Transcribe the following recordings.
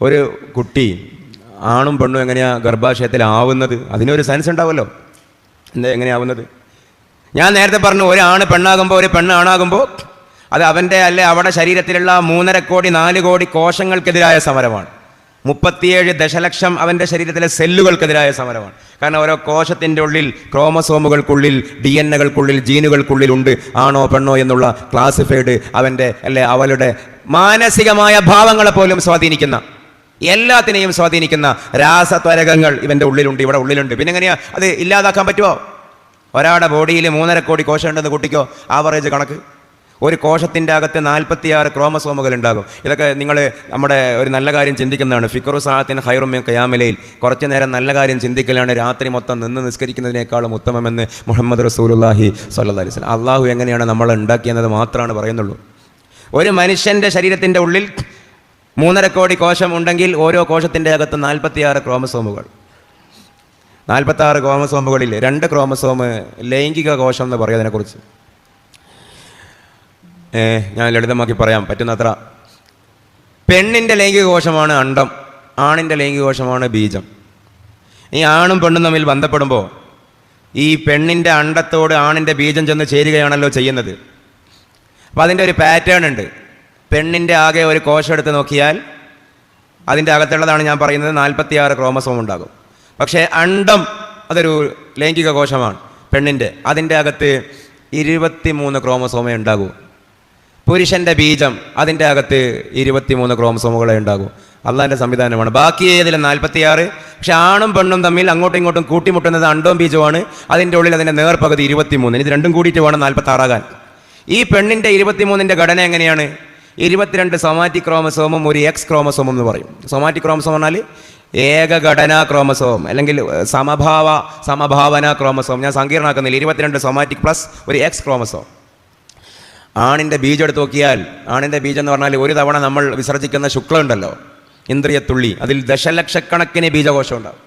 ഒരു കുട്ടി ആണും പെണ്ണും എങ്ങനെയാ ഗർഭാശയത്തിലാവുന്നത് അതിനൊരു സയൻസ് ഉണ്ടാവുമല്ലോ എന്താ എങ്ങനെയാവുന്നത് ഞാൻ നേരത്തെ പറഞ്ഞു ഒരാണ് പെണ്ണാകുമ്പോൾ ഒരു പെണ്ണ് ആണാകുമ്പോൾ അത് അവന്റെ അല്ലെ അവിടെ ശരീരത്തിലുള്ള മൂന്നര കോടി നാല് കോടി കോശങ്ങൾക്കെതിരായ സമരമാണ്. മുപ്പത്തിയേഴ് ദശലക്ഷം അവന്റെ ശരീരത്തിലെ സെല്ലുകൾക്കെതിരായ സമരമാണ്. കാരണം ഓരോ കോശത്തിന്റെ ഉള്ളിൽ ക്രോമസോമുകൾക്കുള്ളിൽ ഡി എൻ എകൾക്കുള്ളിൽ ജീനുകൾക്കുള്ളിൽ ഉണ്ട് ആണോ പെണ്ണോ എന്നുള്ള ക്ലാസിഫൈഡ് അവന്റെ അല്ലെ അവളുടെ മാനസികമായ ഭാവങ്ങളെ പോലും സ്വാധീനിക്കുന്ന എല്ലാത്തിനെയും സ്വാധീനിക്കുന്ന രാസത്വരകങ്ങൾ ഇവന്റെ ഉള്ളിലുണ്ട് ഇവിടെ ഉള്ളിലുണ്ട്. പിന്നെ എങ്ങനെയാ അത് ഇല്ലാതാക്കാൻ പറ്റുമോ? ഒരാളുടെ ബോഡിയിൽ മൂന്നര കോടി കോശമുണ്ടെന്ന് കുട്ടിക്കോ ആവറേജ് കണക്ക്. ഒരു കോശത്തിന്റെ അകത്ത് നാൽപ്പത്തിയാറ് ക്രോമസോമുകൾ ഉണ്ടാകും. ഇതൊക്കെ നിങ്ങൾ നമ്മുടെ ഒരു നല്ല കാര്യം ചിന്തിക്കുന്നതാണ്. ഫിക്കറു സാഹത്തിന് ഹൈറുമ്യ കയാമലയിൽ കുറച്ച് നേരം നല്ല കാര്യം ചിന്തിക്കലാണ്. രാത്രി മൊത്തം നിന്ന് നിസ്കരിക്കുന്നതിനേക്കാളും ഉത്തമമെന്ന് മുഹമ്മദ് റസൂലുല്ലാഹി സല്ലാ അലൈഹി സ്വലം അള്ളാഹു എങ്ങനെയാണ് നമ്മൾ ഉണ്ടാക്കിയെന്നത് മാത്രമാണ് പറയുന്നുള്ളൂ. ഒരു മനുഷ്യന്റെ ശരീരത്തിന്റെ ഉള്ളിൽ മൂന്നര കോടി കോശം ഉണ്ടെങ്കിൽ ഓരോ കോശത്തിന്റെ അകത്ത് നാൽപ്പത്തിയാറ് ക്രോമസോമുകൾ. നാൽപ്പത്തി ആറ് ക്രോമസോമുകളിൽ രണ്ട് ക്രോമസോം ലൈംഗിക കോശം എന്ന് പറയും അതിനെക്കുറിച്ച്. ഞാൻ ലളിതമാക്കി പറയാം പറ്റുന്നത്ര. പെണ്ണിന്റെ ലൈംഗിക കോശമാണ് അണ്ടം ആണിന്റെ ലൈംഗിക കോശമാണ് ബീജം. ഈ ആണും പെണ്ണും തമ്മിൽ ബന്ധപ്പെടുമ്പോൾ ഈ പെണ്ണിന്റെ അണ്ടത്തോട് ആണിന്റെ ബീജം ചെന്ന് ചേരുകയാണല്ലോ ചെയ്യുന്നത്. അപ്പോൾ അതിന്റെ ഒരു പാറ്റേൺ ഉണ്ട്. പെണ്ണിന്റെ ആകെ ഒരു കോശം എടുത്ത് നോക്കിയാൽ അതിന്റെ അകത്തുള്ളതാണ് ഞാൻ പറയുന്നത് നാൽപ്പത്തിയാറ് ക്രോമസോം ഉണ്ടാകും. പക്ഷേ അണ്ടം അതൊരു ലൈംഗിക കോശമാണ് പെണ്ണിന്റെ അതിന്റെ അകത്ത് ഇരുപത്തിമൂന്ന് ക്രോമസോമേ ഉണ്ടാകൂ. പുരുഷന്റെ ബീജം അതിന്റെ അകത്ത് ഇരുപത്തിമൂന്ന് ക്രോമസോമുകളെ ഉണ്ടാകൂ. അള്ളാഹിന്റെ സംവിധാനമാണ്. ബാക്കി ഏതിലും നാൽപ്പത്തിയാറ്. പക്ഷെ ആണും പെണ്ണും തമ്മിൽ അങ്ങോട്ടും ഇങ്ങോട്ടും കൂട്ടിമുട്ടുന്നത് അണ്ടവും ബീജമാണ് അതിന്റെ ഉള്ളിൽ അതിന്റെ നേർപകുതി ഇരുപത്തിമൂന്ന്. ഇത് രണ്ടും കൂടിയിട്ട് വേണം നാൽപ്പത്തി ആറാകാൻ ഈ പെണ്ണിന്റെ ഇരുപത്തിമൂന്നിന്റെ ഘടന എങ്ങനെയാണ്? ഇരുപത്തിരണ്ട് സൊമാറ്റിക് ക്രോമസോമും ഒരു എക്സ് ക്രോമസോമും എന്ന് പറയും. സൊമാറ്റിക് ക്രോമസോം പറഞ്ഞാൽ ഏകഘടനാ ക്രോമസോം അല്ലെങ്കിൽ സമഭാവ സമഭാവന ക്രോമസോം. ഞാൻ സങ്കീർണാക്കുന്നില്ല ഇരുപത്തിരണ്ട് സൊമാറ്റിക് പ്ലസ് ഒരു എക്സ് ക്രോമസോം. ആണിന്റെ ബീജം എടുത്ത് നോക്കിയാൽ ആണിന്റെ ബീജം എന്ന് പറഞ്ഞാൽ ഒരു തവണ നമ്മൾ വിസർജിക്കുന്ന ശുക്ലമുണ്ടല്ലോ ഇന്ദ്രിയത്തുള്ളി. അതിൽ ദശലക്ഷക്കണക്കിന് ബീജകോശം ഉണ്ടാവും.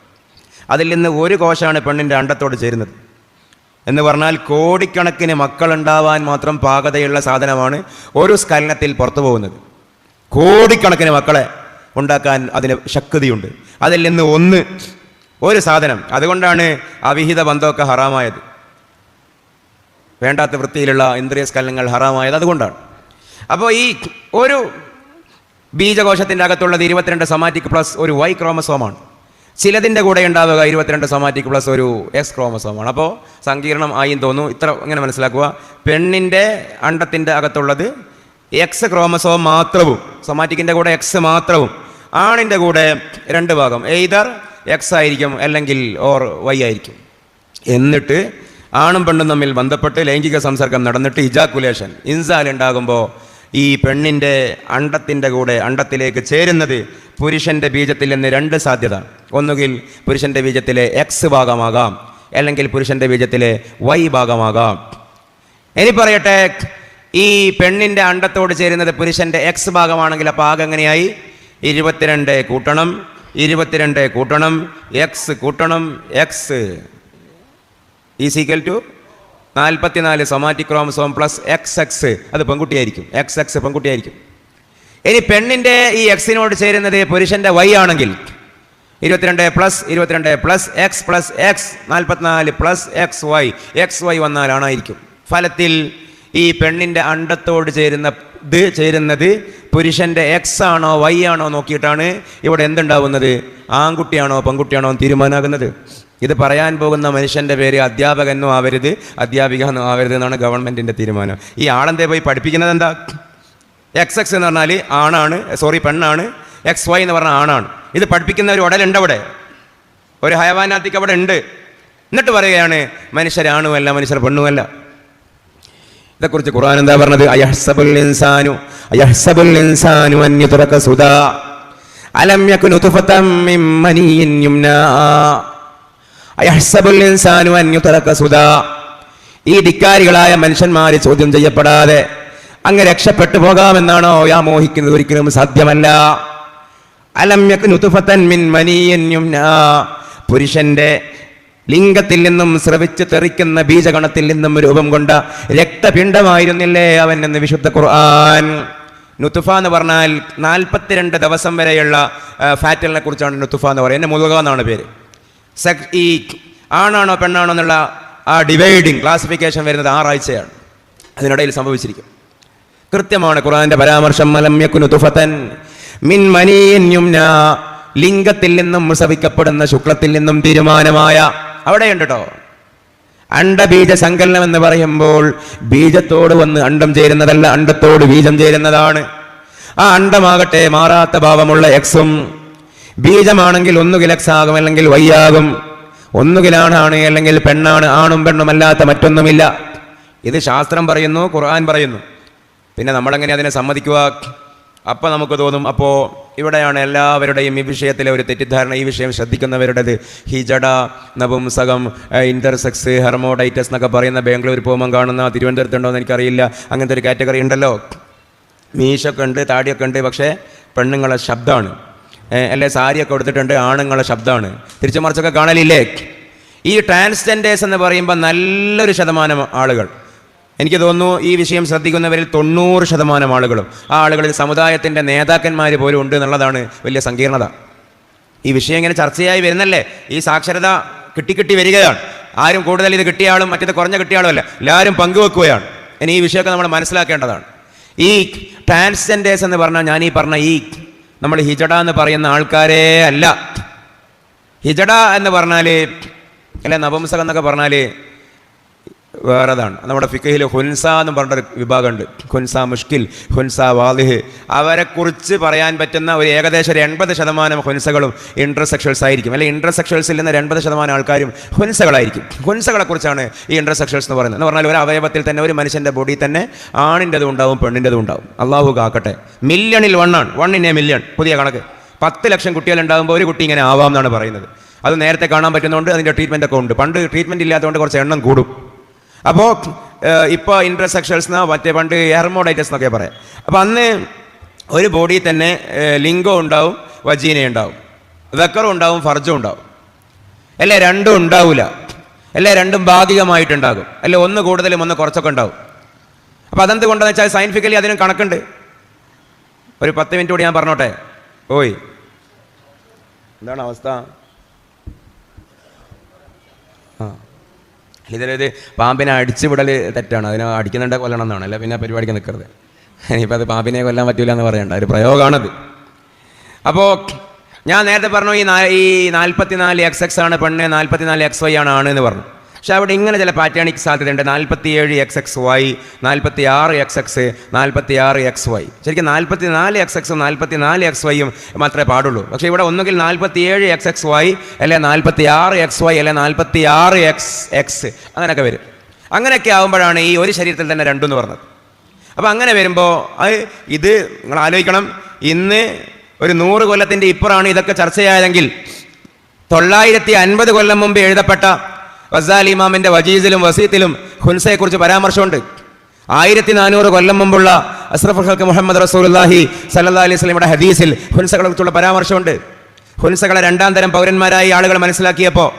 അതിൽ നിന്ന് ഒരു കോശമാണ് പെണ്ണിന്റെ അണ്ടത്തോട് ചേരുന്നത്. എന്ന് പറഞ്ഞാൽ കോടിക്കണക്കിന് മക്കളുണ്ടാവാൻ മാത്രം പാകതയുള്ള സാധനമാണ് ഒരു സ്കലനത്തിൽ പുറത്തു പോകുന്നത്. കോടിക്കണക്കിന് മക്കളെ ഉണ്ടാക്കാൻ അതിന് ശക്തിയുണ്ട്. അതിൽ നിന്ന് ഒന്ന് ഒരു സാധനം. അതുകൊണ്ടാണ് അവിഹിത ബന്ധമൊക്കെ ഹറാമായത്. വേണ്ടാത്ത വൃത്തിയിലുള്ള ഇന്ദ്രിയ സ്കലനങ്ങൾ ഹറാമായത് അതുകൊണ്ടാണ്. അപ്പോൾ ഈ ഒരു ബീജകോശത്തിന്റെ അകത്തുള്ളത് ഇരുപത്തിരണ്ട് സൊമാറ്റിക് പ്ലസ് ഒരു വൈ ക്രോമസോമാണ് ചിലതിന്റെ കൂടെ ഉണ്ടാവുക ഇരുപത്തിരണ്ട് സൊമാറ്റിക് പ്ലസ് ഒരു എക്സ് ക്രോമസോമാണ് അപ്പോൾ സങ്കീർണം ആയി തോന്നുന്നു. ഇത്ര ഇങ്ങനെ മനസ്സിലാക്കുക. പെണ്ണിന്റെ അണ്ടത്തിന്റെ അകത്തുള്ളത് എക്സ് ക്രോമസോം മാത്രവും സൊമാറ്റിക്കിന്റെ കൂടെ എക്സ് മാത്രവും ആണിന്റെ കൂടെ രണ്ട് ഭാഗം. എയ്തർ എക്സ് ആയിരിക്കും അല്ലെങ്കിൽ ഓർ വൈ ആയിരിക്കും. എന്നിട്ട് ആണും പെണ്ണും തമ്മിൽ ബന്ധപ്പെട്ട് ലൈംഗിക സംസർഗം നടന്നിട്ട് ഇജാക്കുലേഷൻ ഇൻസാൽ ഉണ്ടാകുമ്പോൾ ഈ പെണ്ണിന്റെ അണ്ടത്തിന്റെ കൂടെ അണ്ടത്തിലേക്ക് ചേരുന്നത് പുരുഷന്റെ ബീജത്തിൽ നിന്ന് രണ്ട് സാധ്യത. ഒന്നുകിൽ പുരുഷന്റെ ബീജത്തിലെ എക്സ് ഭാഗമാകാം അല്ലെങ്കിൽ പുരുഷന്റെ ബീജത്തിലെ വൈ ഭാഗമാകാം. ഇനി പറയട്ടെ ഈ പെണ്ണിന്റെ അണ്ടത്തോട് ചേരുന്നത് പുരുഷന്റെ എക്സ് ഭാഗമാണെങ്കിൽ അപ്പോൾ ആകെ എങ്ങനെയായി? ഇരുപത്തിരണ്ട് കൂട്ടണം ഇരുപത്തിരണ്ട് കൂട്ടണം എക്സ് കൂട്ടണം എക്സ് ഈസിക്കൽ ടു നാൽപ്പത്തിനാല് somatic chromosome plus X X അത് പെൺകുട്ടിയായിരിക്കും. X X പെൺകുട്ടിയായിരിക്കും. ഇനി പെണ്ണിന്റെ ഈ എക്സിനോട് ചേരുന്നത് പുരുഷന്റെ വൈ ആണെങ്കിൽ ഇരുപത്തിരണ്ട് പ്ലസ് ഇരുപത്തിരണ്ട് പ്ലസ് എക്സ് പ്ലസ് എക്സ് നാൽപ്പത്തിനാല് plus X Y X Y വന്നാലാണായിരിക്കും. ഫലത്തിൽ ഈ പെണ്ണിന്റെ അണ്ടത്തോട് ചേരുന്ന ഇത് ചേരുന്നത് പുരുഷന്റെ എക്സ് ആണോ വൈ ആണോ നോക്കിയിട്ടാണ് ഇവിടെ എന്തുണ്ടാവുന്നത്? ആൺകുട്ടിയാണോ പെൺകുട്ടിയാണോ തീരുമാനമാകുന്നത്. ഇത് പറയാൻ പോകുന്ന മനുഷ്യന്റെ പേര് അധ്യാപകനോ ആവരുത് അധ്യാപിക എന്നോ ആവരുത് എന്നാണ് ഗവൺമെന്റിന്റെ തീരുമാനം. ഈ ആളെന്തേ പോയി പഠിപ്പിക്കുന്നത് എന്താ എക്സ് എക്സ് എന്ന് പറഞ്ഞാൽ ആണാണ് സോറി പെണ്ണാണ് എക്സ് വൈ എന്ന് പറഞ്ഞാൽ ആണാണ്. ഇത് പഠിപ്പിക്കുന്ന ഒരു ഉടലുണ്ട് അവിടെ. ഒരു ഹയവാനാത്തിക്ക് അവിടെ ഉണ്ട്. എന്നിട്ട് പറയുകയാണ് മനുഷ്യരാണുമല്ല മനുഷ്യർ പെണ്ണുമല്ല. ഇതേക്കുറിച്ച് ഖുർആൻ എന്താ പറഞ്ഞത്? അയഹ്സബുൽ ഇൻസാനു അയഹ്സബുൽ ഇൻസാനു അന്യ തുറക്ക സുദാ അലം യകുനു തുഫതം മിൻ മനിയിൻ യുംനാ അയഹ്സബുൽ ഇൻസാനു അന്യ തുറക്ക സുദാ. ഈ ധിക്കാരികളായ മനുഷ്യന്മാരെ ചോദ്യം ചെയ്യപ്പെടാതെ അങ്ങ് രക്ഷപ്പെട്ടു പോകാമെന്നാണോ യാ മോഹിക്കുന്നത് ഒരിക്കലും സാധ്യമല്ല. പുരുഷന്റെ ലിംഗത്തിൽ നിന്നും ശ്രവിച്ച് തെറിക്കുന്ന ബീജഗണത്തിൽ നിന്നും രൂപം കൊണ്ട രക്തപിണ്ഡമായിരുന്നില്ലേ അവൻ എന്ന് വിശുദ്ധ ഖുർആൻ. നുത്തുഫ എന്ന് പറഞ്ഞാൽ നാൽപ്പത്തിരണ്ട് ദിവസം വരെയുള്ള ഫാറ്റലിനെ കുറിച്ചാണ് നുത്തുഫ എന്ന് പറയുന്നത്. എന്നെ മുതുക എന്നാണ് പേര്. സെക് ഈ ആണാണോ പെണ്ണാണോ എന്നുള്ള ആ ഡിവൈഡിങ് ക്ലാസിഫിക്കേഷൻ വരുന്നത് ആറാഴ്ചയാണ്. അതിനിടയിൽ സംഭവിച്ചിരിക്കും. കൃത്യമാണ് ഖുർആന്റെ പരാമർശം മലമ്യക്കു നുത്തുഫത്തൻ തുഫതൻ മിൻ മനീൻ യുംന. ലിംഗത്തിൽ നിന്നും പ്രസവിക്കപ്പെടുന്ന ശുക്ലത്തിൽ നിന്നും തീരുമാനമായ അവിടെയുണ്ട്? കേട്ടോ അണ്ടബീജ സങ്കലനം എന്ന് പറയുമ്പോൾ ബീജത്തോട് വന്ന് അണ്ടം ചേരുന്നതല്ല അണ്ടത്തോട് ബീജം ചേരുന്നതാണ്. ആ അണ്ടമാകട്ടെ മാറാത്ത ഭാവമുള്ള എക്സും ബീജമാണെങ്കിൽ ഒന്നുകിൽ എക്സ് ആകും അല്ലെങ്കിൽ വൈ ആകും. ഒന്നുകിലാണാണ് അല്ലെങ്കിൽ പെണ്ണാണ് ആണും പെണ്ണും അല്ലാത്ത മറ്റൊന്നുമില്ല. ഇത് ശാസ്ത്രം പറയുന്നു ഖുർആൻ പറയുന്നു. പിന്നെ നമ്മളെങ്ങനെ അതിനെ സമ്മതിക്കുക? അപ്പം നമുക്ക് തോന്നും അപ്പോൾ ഇവിടെയാണ് എല്ലാവരുടെയും ഈ വിഷയത്തിലെ ഒരു തെറ്റിദ്ധാരണ ഈ വിഷയം ശ്രദ്ധിക്കുന്നവരുടേത്. ഹിജഡ നപുംസകം ഇന്റർസെക്സ് ഹെർമോഡൈറ്റസ് എന്നൊക്കെ പറയുന്ന ബാംഗ്ലൂർ പോകുമ്പോൾ കാണുന്ന തിരുവനന്തപുരത്തുണ്ടോ എന്ന് എനിക്കറിയില്ല. അങ്ങനത്തെ ഒരു കാറ്റഗറി ഉണ്ടല്ലോ. മീശൊക്കെ ഉണ്ട് താടിയൊക്കെ ഉണ്ട് പക്ഷേ പെണ്ണുങ്ങളെ ശബ്ദമാണ്. അല്ലെ സാരിയൊക്കെ കൊടുത്തിട്ടുണ്ട് ആണുങ്ങളെ ശബ്ദമാണ്. തിരിച്ചു മറിച്ചൊക്കെ കാണലില്ലേ? ഈ ട്രാൻസ്ജെൻഡേഴ്സ് എന്ന് പറയുമ്പോൾ നല്ലൊരു ശതമാനം ആളുകൾ എനിക്ക് തോന്നുന്നു ഈ വിഷയം ശ്രദ്ധിക്കുന്നവരിൽ തൊണ്ണൂറ് ശതമാനം ആളുകളും ആ ആളുകളിൽ സമുദായത്തിന്റെ നേതാക്കന്മാർ പോലും ഉണ്ട് എന്നുള്ളതാണ് വലിയ സങ്കീർണത. ഈ വിഷയം ഇങ്ങനെ ചർച്ചയായി വരുന്നല്ലേ? ഈ സാക്ഷരത കിട്ടിക്കിട്ടി കിട്ടി വരികയാണ്. ആരും കൂടുതൽ ഇത് കിട്ടിയ ആളും കുറഞ്ഞ കിട്ടിയ ആളുമല്ല എല്ലാവരും പങ്കുവെക്കുകയാണ്. ഇനി ഈ വിഷയമൊക്കെ നമ്മൾ മനസ്സിലാക്കേണ്ടതാണ്. ഈ ട്രാൻസ്ജെൻഡേഴ്സ് എന്ന് പറഞ്ഞാൽ ഞാൻ ഈ പറഞ്ഞ ഈ നമ്മൾ ഹിജഡ എന്ന് പറയുന്ന ആൾക്കാരേ അല്ല. ഹിജഡ എന്ന് പറഞ്ഞാൽ അല്ലെ നപുംസകം എന്നൊക്കെ പറഞ്ഞാൽ വേറെതാണ്. നമ്മുടെ ഫിക്കഹിൽ ഹുൻസ എന്ന് പറഞ്ഞൊരു വിഭാഗമുണ്ട്. ഹുൻസ മുഷ്കിൽ ഹുൻസ വാലിഹ്. അവരെക്കുറിച്ച് പറയാൻ പറ്റുന്ന ഒരു ഏകദേശം ഒരു എൺപത് ശതമാനം ഹുൻസകളും ഇന്റർസെക്ഷൽസ് ആയിരിക്കും. അല്ലെങ്കിൽ ഇൻട്രസെക്ഷൽസിൽ നിന്ന് എൺപത് ശതമാനം ആൾക്കാരും ഹുൻസകളായിരിക്കും. ഹുൻസകളെ കുറിച്ചാണ് ഈ ഇന്റർസെക്ഷൽസ് എന്ന് പറയുന്നത്. എന്ന് പറഞ്ഞാൽ ഒരു അവയവത്തിൽ തന്നെ ഒരു മനുഷ്യന്റെ ബോഡി തന്നെ ആണിന്റെതും ഉണ്ടാവും പെണ്ണിന്റെതും ഉണ്ടാവും. അള്ളാഹു കാക്കട്ടെ. മില്യണിൽ വണ്ണാണ് വൺ ഇൻ എ മില്യൺ പുതിയ കണക്ക്. പത്ത് ലക്ഷം കുട്ടികളുണ്ടാകുമ്പോൾ ഒരു കുട്ടി ഇങ്ങനെ ആവാം എന്നാണ് പറയുന്നത്. അത് നേരത്തെ കാണാൻ പറ്റുന്നതുകൊണ്ട് അതിന്റെ ട്രീറ്റ്മെന്റ് ഒക്കെ ഉണ്ട്. പണ്ട് ട്രീറ്റ്മെന്റ് ഇല്ലാത്തതുകൊണ്ട് കുറച്ച് എണ്ണം കൂടും. അപ്പോൾ ഇപ്പോൾ ഇൻട്രസെക്ഷൽസ് എന്നോ മറ്റേ പണ്ട് ഹെർമോഡൈറ്റസ് എന്നൊക്കെ പറയാം. അപ്പോൾ അന്ന് ഒരു ബോഡിയിൽ തന്നെ ലിംഗോ ഉണ്ടാവും വജീന ഉണ്ടാവും. വെക്കറും ഉണ്ടാവും ഫർജും ഉണ്ടാവും. അല്ലേ രണ്ടും ഉണ്ടാവില്ല അല്ലേ രണ്ടും ഭാഗികമായിട്ടുണ്ടാകും. അല്ലേ ഒന്ന് കൂടുതലും ഒന്ന് കുറച്ചൊക്കെ ഉണ്ടാവും. അപ്പോൾ അതെന്ത് വെച്ചാൽ സയന്റിഫിക്കലി അതിനും കണക്കുണ്ട്. ഒരു പത്ത് മിനിറ്റ് കൂടി ഞാൻ പറഞ്ഞോട്ടെ? ഓയ് എന്താണ് അവസ്ഥ? ഇതിലൊരു പാമ്പിനെ അടിച്ചുവിടൽ തെറ്റാണ്. അതിനെ അടിക്കുന്നുണ്ട് കൊല്ലണം എന്നാണ് അല്ല? പിന്നെ പരിപാടിക്ക് നിൽക്കരുത് ഇനിയിപ്പോൾ അത് പാമ്പിനെ കൊല്ലാൻ പറ്റില്ല എന്ന് പറയണ്ട. ഒരു പ്രയോഗമാണത് അപ്പോൾ ഞാൻ നേരത്തെ പറഞ്ഞു ഈ ഈ നാൽപ്പത്തിനാല് എക്സ് എക്സ് ആണ് പെണ്ണ് നാൽപ്പത്തിനാല് എക്സ് വൈ ആണ് ആണ് എന്ന് പറഞ്ഞു. പക്ഷെ അവിടെ ഇങ്ങനെ ചില പാറ്റേണിക്ക് സാധ്യതയുണ്ട്. നാൽപ്പത്തിയേഴ് എക്സ് എക്സ് വൈ നാൽപ്പത്തി ആറ് എക്സ് എക്സ് നാൽപ്പത്തി ആറ് എക്സ് വൈ ശരിക്കും നാൽപ്പത്തി നാല് എക്സ് എക്സും നാൽപ്പത്തി നാല് എക്സ് വൈയും മാത്രമേ പാടുള്ളൂ. പക്ഷേ ഇവിടെ ഒന്നുകിൽ നാൽപ്പത്തിയേഴ് എക്സ് എക്സ് വൈ അല്ലെ നാൽപ്പത്തി ആറ് എക്സ് വൈ അല്ലെ നാൽപ്പത്തി ആറ് എക്സ് എക്സ് അങ്ങനെയൊക്കെ വരും. അങ്ങനെയൊക്കെ ആകുമ്പോഴാണ് ഈ ഒരു ശരീരത്തിൽ തന്നെ രണ്ടെന്ന് പറഞ്ഞത്. അപ്പോൾ അങ്ങനെ വരുമ്പോൾ അത് ഇത് നിങ്ങൾ ആലോചിക്കണം. ഇന്ന് ഒരു നൂറ് കൊല്ലത്തിന്റെ ഇപ്പുറമാണ് ഇതൊക്കെ ചർച്ചയായതെങ്കിൽ തൊള്ളായിരത്തി അൻപത് കൊല്ലം മുമ്പ് എഴുതപ്പെട്ട വസാൽ ഇമാമിന്റെ വജീസിലും വസീത്തിലും ഹുൻസയെക്കുറിച്ച് പരാമർശമുണ്ട്. ആയിരത്തി നാനൂറ് കൊല്ലം മുമ്പുള്ള അസ്രഫ് ഹൽക്ക് മുഹമ്മദ് റസൂലുല്ലാഹി സല്ലാ അലൈഹി സ്വലമിയുടെ ഹദീസിൽ ഹുൻസകളെ കുറിച്ചുള്ള പരാമർശമുണ്ട്. ഹുൻസകളെ രണ്ടാം തരം പൗരന്മാരായി ആളുകൾ മനസ്സിലാക്കിയപ്പോൾ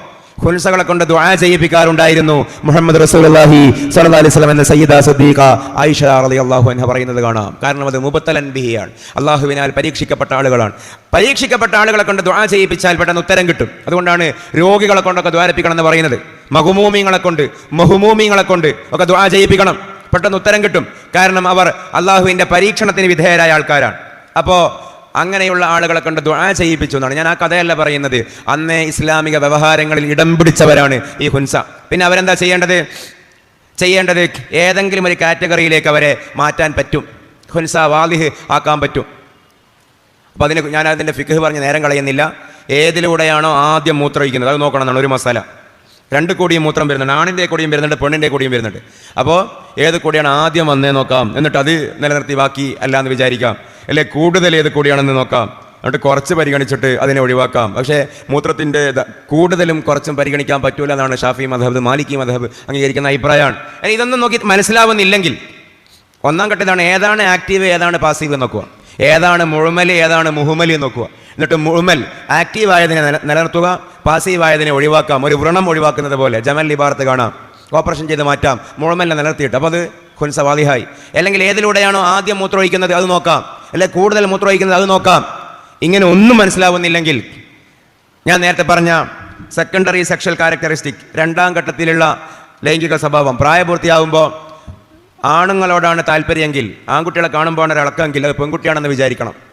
ഹുൻസകളെ കൊണ്ട് ദുആ ചെയ്യിപ്പിക്കാറുണ്ടായിരുന്നു മുഹമ്മദ് റസൂലുള്ളാഹി സല്ലാ അലൈഹി സ്വലം എന്ന സയ്യിദ സദ്ദീഖ ആയിഷ അള്ളാഹു അൻഹ പറയുന്നത് കാണാം. കാരണം അത് മുബത്തലൻ ബിഹിയാണ് അള്ളാഹുവിനാൽ പരീക്ഷിക്കപ്പെട്ട ആളുകളാണ്. പരീക്ഷിക്കപ്പെട്ട ആളുകളെ കൊണ്ട് ദുആ ചെയ്യിപ്പിച്ചാൽ പെട്ടെന്ന് ഉത്തരം കിട്ടും. അതുകൊണ്ടാണ് രോഗികളെ കൊണ്ടൊക്കെ ദ്വാരപ്പിക്കണം എന്ന് പറയുന്നത്. മഹുമൂമിങ്ങളെ കൊണ്ട് മഹുമൂമിങ്ങളെ കൊണ്ട് ഒക്കെ ദുആ ചെയ്യിപ്പിക്കണം. പെട്ടെന്ന് ഉത്തരം കിട്ടും. കാരണം അവർ അള്ളാഹുവിന്റെ പരീക്ഷണത്തിന് വിധേയരായ ആൾക്കാരാണ്. അപ്പോൾ അങ്ങനെയുള്ള ആളുകളെ കൊണ്ട് ദുആ ചെയ്യിപ്പിച്ചു എന്നാണ് ഞാൻ ആ കഥയല്ല പറയുന്നത്. അന്നേ ഇസ്ലാമിക വ്യവഹാരങ്ങളിൽ ഇടം പിടിച്ചവരാണ് ഈ ഹുൻസ. പിന്നെ അവരെന്താ ചെയ്യേണ്ടത്? ചെയ്യേണ്ടത് ഏതെങ്കിലും ഒരു കാറ്റഗറിയിലേക്ക് അവരെ മാറ്റാൻ പറ്റും. ഹുൻസ വാലിഹ് ആക്കാൻ പറ്റും. അപ്പോൾ അതിന് ഞാൻ അതിന്റെ ഫിഖ് പറഞ്ഞ് നേരം കളയുന്നില്ല. ഏതിലൂടെയാണോ ആദ്യം മൂത്രമൊഴിക്കുന്നത്? അത് നോക്കണം എന്നാണ് ഒരു മസാല. രണ്ട് കോടിയും മൂത്രം വരുന്നുണ്ട്. ആണിന്റെ കോടിയും വരുന്നുണ്ട് പെണ്ണിന്റെ കോടിയും വരുന്നുണ്ട്. അപ്പോൾ ഏത് കോടിയാണ് ആദ്യം വന്നേ നോക്കാം. എന്നിട്ട് അത് നിലനിർത്തി ബാക്കി അല്ല എന്ന് വിചാരിക്കാം. അല്ലെ കൂടുതൽ ഏത് കോടിയാണെന്ന് നോക്കാം. എന്നിട്ട് കുറച്ച് പരിഗണിച്ചിട്ട് അതിനെ ഒഴിവാക്കാം. പക്ഷേ മൂത്രത്തിന്റെ കൂടുതലും കുറച്ചും പരിഗണിക്കാൻ പറ്റൂല എന്നാണ് ഷാഫി മധബ് മാലിക്കി മധബ് അംഗീകരിക്കുന്ന അഭിപ്രായമാണ്. ഇനി ഇതൊന്നും നോക്കി മനസ്സിലാവുന്നില്ലെങ്കിൽ ഒന്നാം ഘട്ടത്തിലാണ് ഏതാണ് ആക്റ്റീവ് ഏതാണ് പാസീവ് നോക്കുക. ഏതാണ് മുഴുമലി ഏതാണ് മുഹുമലി നോക്കുക. എന്നിട്ട് മുഴുമൽ ആക്റ്റീവായതിനെ നില- നിലനിർത്തുക പാസീവ് ആയതിനെ ഒഴിവാക്കാം. ഒരു വ്രണം ഒഴിവാക്കുന്നത് പോലെ ജമൽ ലിബാർത്ത് കാണാം. ഓപ്പറേഷൻ ചെയ്ത് മാറ്റാം. മുഴുമലിനെ നിലനിർത്തിയിട്ട്. അപ്പോൾ അത് ഹുൻസവാദിഹായി അല്ലെങ്കിൽ ഏതിലൂടെയാണോ ആദ്യം മൂത്രമൊഴിക്കുന്നത് അത് നോക്കാം. അല്ലെങ്കിൽ കൂടുതൽ മൂത്രമൊഴിക്കുന്നത് അത് നോക്കാം. ഇങ്ങനെ ഒന്നും മനസ്സിലാവുന്നില്ലെങ്കിൽ ഞാൻ നേരത്തെ പറഞ്ഞ സെക്കൻഡറി സെക്ഷൽ ക്യാരക്ടറിസ്റ്റിക് രണ്ടാം ഘട്ടത്തിലുള്ള ലൈംഗിക സ്വഭാവം പ്രായപൂർത്തിയാവുമ്പോൾ ആണുങ്ങളോടാണ് താല്പര്യമെങ്കിൽ ആൺകുട്ടികളെ കാണുമ്പോൾ ഒരു ഇളക്കമെങ്കിൽ അത് പെൺകുട്ടിയാണെന്ന് വിചാരിക്കണം.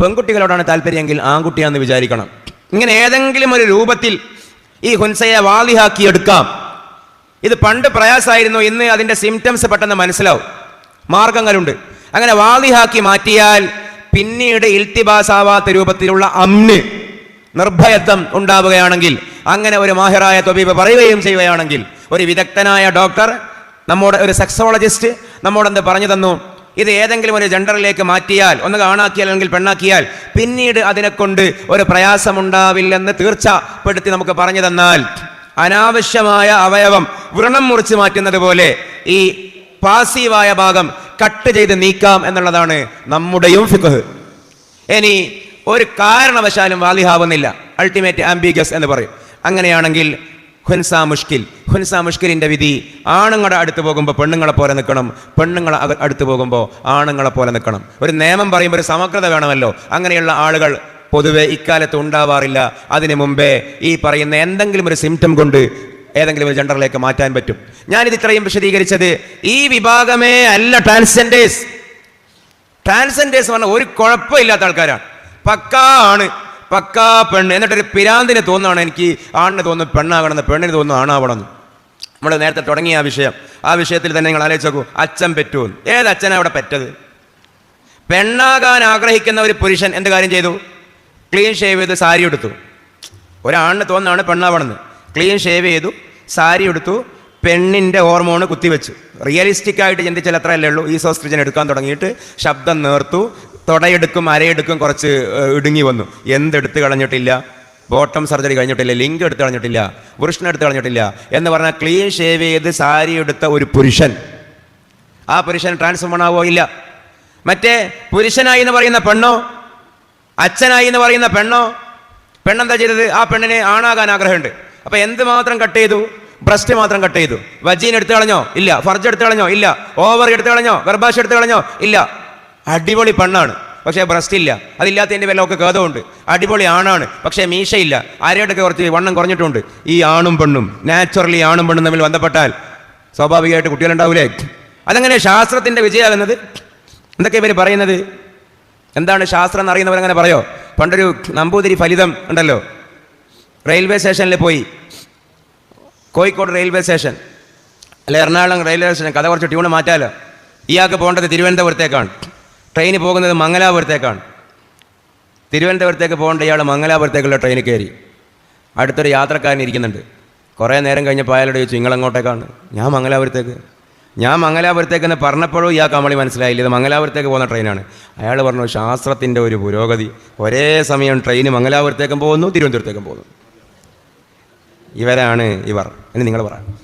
പെൺകുട്ടികളോടാണ് താല്പര്യമെങ്കിൽ ആൺകുട്ടിയാണെന്ന് വിചാരിക്കണം. ഇങ്ങനെ ഏതെങ്കിലും ഒരു രൂപത്തിൽ ഈ ഹുൻസയെ വാലിഹാക്കി എടുക്കാം. ഇത് പണ്ട് പ്രയാസമായിരുന്നു ഇന്ന് അതിന്റെ സിംറ്റംസ് പെട്ടെന്ന് മനസ്സിലാവും. മാർഗങ്ങളുണ്ട്. അങ്ങനെ വാലിഹാക്കി മാറ്റിയാൽ പിന്നീട് ഇൽത്തിബാസാവാത്ത രൂപത്തിലുള്ള അമ്ന് നിർഭയത്വം ഉണ്ടാവുകയാണെങ്കിൽ അങ്ങനെ ഒരു മാഹിറായ തൊബീബ് പറയുകയും ചെയ്യുകയാണെങ്കിൽ ഒരു വിദഗ്ധനായ ഡോക്ടർ നമ്മുടെ ഒരു സെക്സോളജിസ്റ്റ് നമ്മോടെന്ത് പറഞ്ഞു തന്നു? ഇത് ഏതെങ്കിലും ഒരു ജെൻഡറിലേക്ക് മാറ്റിയാൽ ഒന്ന് കാണാക്കിയാൽ അല്ലെങ്കിൽ പെണ്ണാക്കിയാൽ പിന്നീട് അതിനെക്കൊണ്ട് ഒരു പ്രയാസമുണ്ടാവില്ലെന്ന് തീർച്ചപ്പെടുത്തി നമുക്ക് പറഞ്ഞു തന്നാൽ അനാവശ്യമായ അവയവം വ്രണം മുറിച്ച് മാറ്റുന്നത് പോലെ ഈ പാസീവായ ഭാഗം കട്ട് ചെയ്ത് നീക്കാം എന്നുള്ളതാണ് നമ്മുടെയും ഫിഖ് ഇനി ഒരു കാരണവശാലും വാലിഹാവുന്നില്ല. അൾട്ടിമേറ്റ് ആംബിഗസ് എന്ന് പറയും. അങ്ങനെയാണെങ്കിൽ ഹുൻസ മുഷ്കിൽ ഹുൻസാ മുഷ്കിലിന്റെ വിധി ആണുങ്ങളുടെ അടുത്ത് പോകുമ്പോൾ പെണ്ണുങ്ങളെ പോലെ നിൽക്കണം. പെണ്ണുങ്ങളെ അടുത്ത് പോകുമ്പോൾ ആണുങ്ങളെ പോലെ നിൽക്കണം. ഒരു നിയമം പറയുമ്പോൾ ഒരു സമഗ്രത വേണമല്ലോ. അങ്ങനെയുള്ള ആളുകൾ പൊതുവെ ഇക്കാലത്ത് ഉണ്ടാവാറില്ല. അതിനു മുമ്പേ ഈ പറയുന്ന എന്തെങ്കിലും ഒരു സിംറ്റം കൊണ്ട് ഏതെങ്കിലും ഒരു ജെൻഡറിലേക്ക് മാറ്റാൻ പറ്റും. ഞാനിത് ഇത്രയും വിശദീകരിച്ചത് ഈ വിഭാഗമേ അല്ല ട്രാൻസ്ജെൻഡേഴ്സ് ട്രാൻസ്ജെൻഡേഴ്സ് പറഞ്ഞാൽ ഒരു കുഴപ്പമില്ലാത്ത ആൾക്കാരാണ്. പക്കാ ആണ്. പക്കാ പെണ്ണ്. എന്നിട്ടൊരു പിരാന്തിന് തോന്നുകയാണ് എനിക്ക് ആണിന് തോന്നുന്നു പെണ്ണാകണമെന്ന് പെണ്ണിന് തോന്നുന്നു ആണാവണമെന്ന്. നമ്മൾ നേരത്തെ തുടങ്ങിയ ആ വിഷയം. ആ വിഷയത്തിൽ തന്നെ നിങ്ങൾ ആലോചിച്ച് നോക്കൂ. അച്ഛൻ പെറ്റുമെന്ന് ഏത് അച്ഛനാണ് അവിടെ പറ്റത്? പെണ്ണാകാൻ ആഗ്രഹിക്കുന്ന ഒരു പുരുഷൻ എന്ത് കാര്യം ചെയ്തു? ക്ലീൻ ഷേവ് ചെയ്ത് സാരി എടുത്തു ഒരാണിന് തോന്നാണ് പെണ്ണാവണമെന്ന്. ക്ലീൻ ഷേവ് ചെയ്തു സാരി എടുത്തു പെണ്ണിന്റെ ഹോർമോൺ കുത്തിവെച്ചു. റിയലിസ്റ്റിക് ആയിട്ട് ചിന്തിച്ചാൽ അത്രയല്ലേ ഉള്ളൂ. ഈ സോസ്ട്രിജൻ എടുക്കാൻ തുടങ്ങിയിട്ട് ശബ്ദം നേർത്തു തുടയെടുക്കും അരയെടുക്കും കുറച്ച് ഇടുങ്ങി വന്നു. എന്തെടുത്ത് കളഞ്ഞിട്ടില്ല? ബോട്ടം സർജറി കഴിഞ്ഞിട്ടില്ല ലിങ്ക് എടുത്ത് കളഞ്ഞിട്ടില്ല പുരുഷൻ എടുത്ത് കളഞ്ഞിട്ടില്ല എന്ന് പറഞ്ഞാൽ ക്ലീൻ ഷേവ് ചെയ്ത് സാരി എടുത്ത ഒരു പുരുഷൻ. ആ പുരുഷൻ ട്രാൻസ്ഫോമൺ ആവോ ഇല്ല? മറ്റേ പുരുഷനായി എന്ന് പറയുന്ന പെണ്ണോ? അച്ഛനായി എന്ന് പറയുന്ന പെണ്ണോ? പെണ്ണെന്താ ചെയ്തത്? ആ പെണ്ണിന് ആണാകാൻ ആഗ്രഹമുണ്ട്. അപ്പൊ എന്ത് മാത്രം കട്ട് ചെയ്തു? ബ്രസ്റ്റ് മാത്രം കട്ട് ചെയ്തു. വജീൻ എടുത്തു കളഞ്ഞോ? ഇല്ല. ഫർജ് എടുത്തു കളഞ്ഞോ? ഇല്ല. ഓവർ എടുത്തു കളഞ്ഞോ? ഗർഭാശയം എടുത്തു കളഞ്ഞോ? ഇല്ല. അടിപൊളി പെണ്ണാണ്. പക്ഷേ ബ്രസ്റ്റ് ഇല്ല. അതില്ലാത്തതിന്റെ ഒക്കെ ഖേദമുണ്ട്. അടിപൊളി ആണാണ്. പക്ഷേ മീശയില്ല. ആരോടൊക്കെ കുറച്ച് വണ്ണം കുറഞ്ഞിട്ടുണ്ട്. ഈ ആണും പെണ്ണും നാച്ചുറലി ആണും പെണ്ണും തമ്മിൽ ബന്ധപ്പെട്ടാൽ സ്വാഭാവികമായിട്ട് കുട്ടികളുണ്ടാവില്ലേ അതങ്ങനെ ശാസ്ത്രത്തിന്റെ വിജയമാകുന്നത്? എന്തൊക്കെ ഇവർ പറയുന്നത്? എന്താണ് ശാസ്ത്രം എന്നറിയുന്നവരങ്ങനെ പറയോ? പണ്ടൊരു നമ്പൂതിരി ഫലിതം ഉണ്ടല്ലോ. റെയിൽവേ സ്റ്റേഷനിൽ പോയി. Kozhikode railway station. അല്ലെ എറണാകുളം റെയിൽവേ സ്റ്റേഷൻ. കഥ കുറച്ച് ട്യൂണ് മാറ്റാലോ. ഇയാൾക്ക് പോകേണ്ടത് തിരുവനന്തപുരത്തേക്കാണ്. ട്രെയിന് പോകുന്നത് മംഗലാപുരത്തേക്കാണ്. തിരുവനന്തപുരത്തേക്ക് പോകേണ്ട ഇയാൾ മംഗലാപുരത്തേക്കുള്ള ട്രെയിനിൽ കയറി. അടുത്തൊരു യാത്രക്കാരൻ ഇരിക്കുന്നുണ്ട്. കുറേ നേരം കഴിഞ്ഞപ്പോൾ അയാളോട് ചോദിച്ചു നിങ്ങളെങ്ങോട്ടേക്കാണ്? ഞാൻ മംഗലാപുരത്തേക്ക്. ഞാൻ മംഗലാപുരത്തേക്ക് എന്ന് പറഞ്ഞപ്പോഴും ഇയാൾ കമളി മനസ്സിലായില്ല. ഇത് മംഗലാപുരത്തേക്ക് പോകുന്ന ട്രെയിനാണ്. അയാൾ പറഞ്ഞു ശാസ്ത്രത്തിന്റെ ഒരു പുരോഗതി. ഒരേ സമയം ട്രെയിൻ മംഗലാപുരത്തേക്കും പോകുന്നു തിരുവനന്തപുരത്തേക്കും പോകുന്നു. ഇവരാണ് ഇവർ. എന്ന് നിങ്ങൾ പറ.